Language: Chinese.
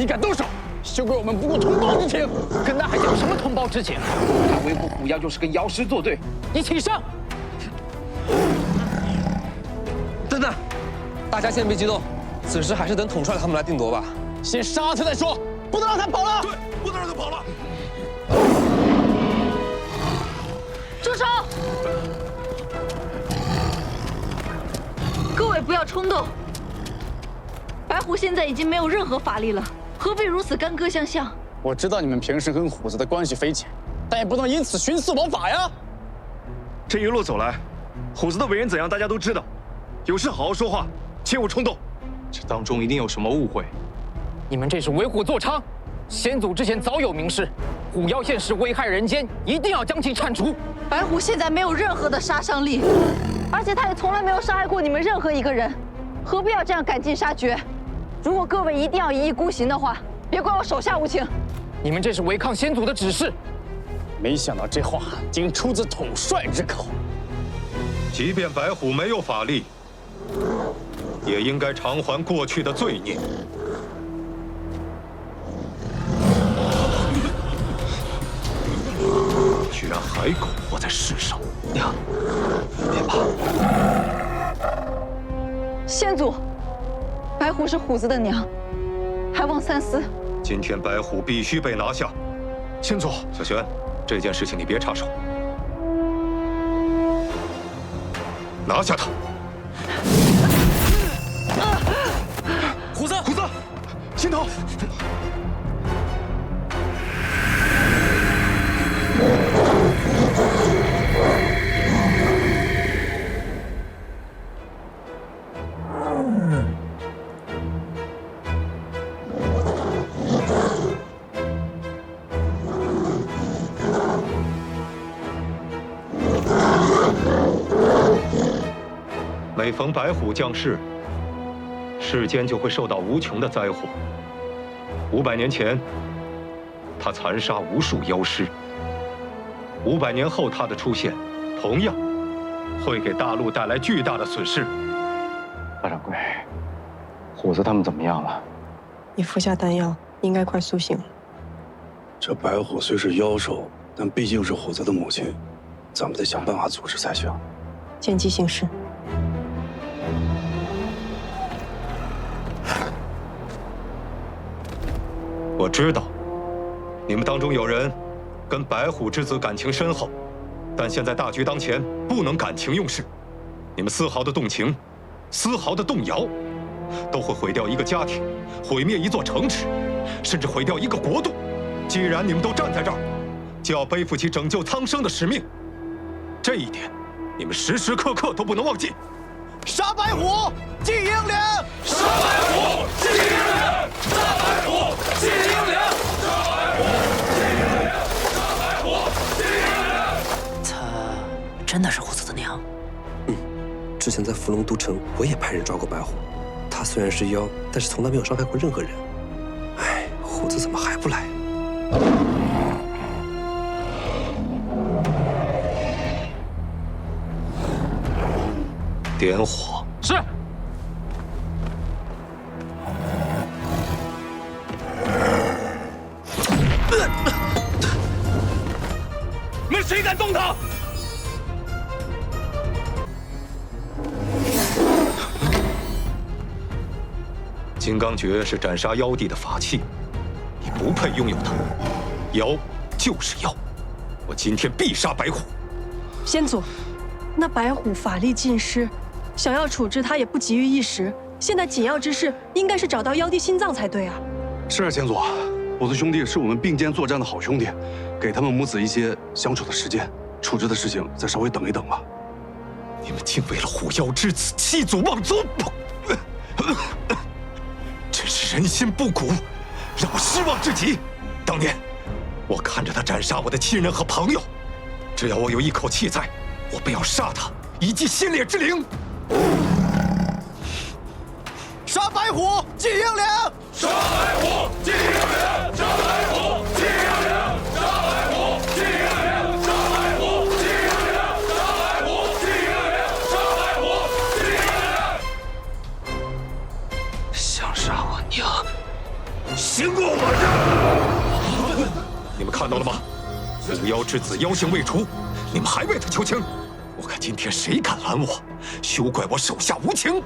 你敢动手，休怪我们不顾同胞之情！跟他还讲什么同胞之情？他维护虎妖就是跟妖师作对！你起上！等等，大家先别激动，此事还是等统帅他们来定夺吧。先杀他再说，不能让他跑了。对，不能让他跑了。住手！各位不要冲动。白虎现在已经没有任何法力了，何必如此干戈相向？我知道你们平时跟虎子的关系匪浅，但也不能因此徇私枉法呀。这一路走来，虎子的为人怎样，大家都知道。有事好好说话，切勿冲动。这当中一定有什么误会。你们这是为虎作伥。先祖之前早有明示，虎妖现世危害人间，一定要将其铲除。白虎现在没有任何的杀伤力，而且他也从来没有伤害过你们任何一个人，何必要这样赶尽杀绝？如果各位一定要一意孤行的话，别怪我手下无情。你们这是违抗先祖的指示。没想到这话竟出自统帅之口。即便白虎没有法力，也应该偿还过去的罪孽。居然还苟活在世上！娘，别怕。先祖。白虎是虎子的娘，还望三思。今天白虎必须被拿下。先祖，小轩，这件事情你别插手，拿下他。虎子，虎子，心头。每逢白虎降世，世间就会受到无穷的灾祸。五百年前，他残杀无数妖师；五百年后，他的出现，同样会给大陆带来巨大的损失。大掌柜，虎子他们怎么样了？你服下丹药，应该快苏醒了。这白虎虽是妖兽，但毕竟是虎子的母亲，咱们得想办法阻止才行。见机行事。我知道，你们当中有人跟白虎之子感情深厚，但现在大局当前，不能感情用事。你们丝毫的动情，丝毫的动摇，都会毁掉一个家庭，毁灭一座城池，甚至毁掉一个国度。既然你们都站在这儿，就要背负起拯救苍生的使命。这一点，你们时时刻刻都不能忘记。杀白虎，祭英灵！杀白虎，之前在伏龙都城，我也派人抓过白虎。他虽然是妖，但是从来没有伤害过任何人。哎，虎子怎么还不来？点火是。你们谁敢动他？金刚诀是斩杀妖帝的法器，你不配拥有它。妖就是妖，我今天必杀白虎。先祖。那白虎法力尽失，想要处置他也不急于一时。现在紧要之事应该是找到妖帝心脏才对啊！是啊，先祖，我的兄弟是我们并肩作战的好兄弟，给他们母子一些相处的时间，处置的事情再稍微等一等吧。你们竟为了虎妖之子弃祖忘宗，人心不古，让我失望至极。当年我看着他斩杀我的亲人和朋友，只要我有一口气在。我便要杀他，以祭先烈之灵。看到了吗？狐妖之子妖性未除，你们还为他求情？我看今天谁敢拦我，休怪我手下无情！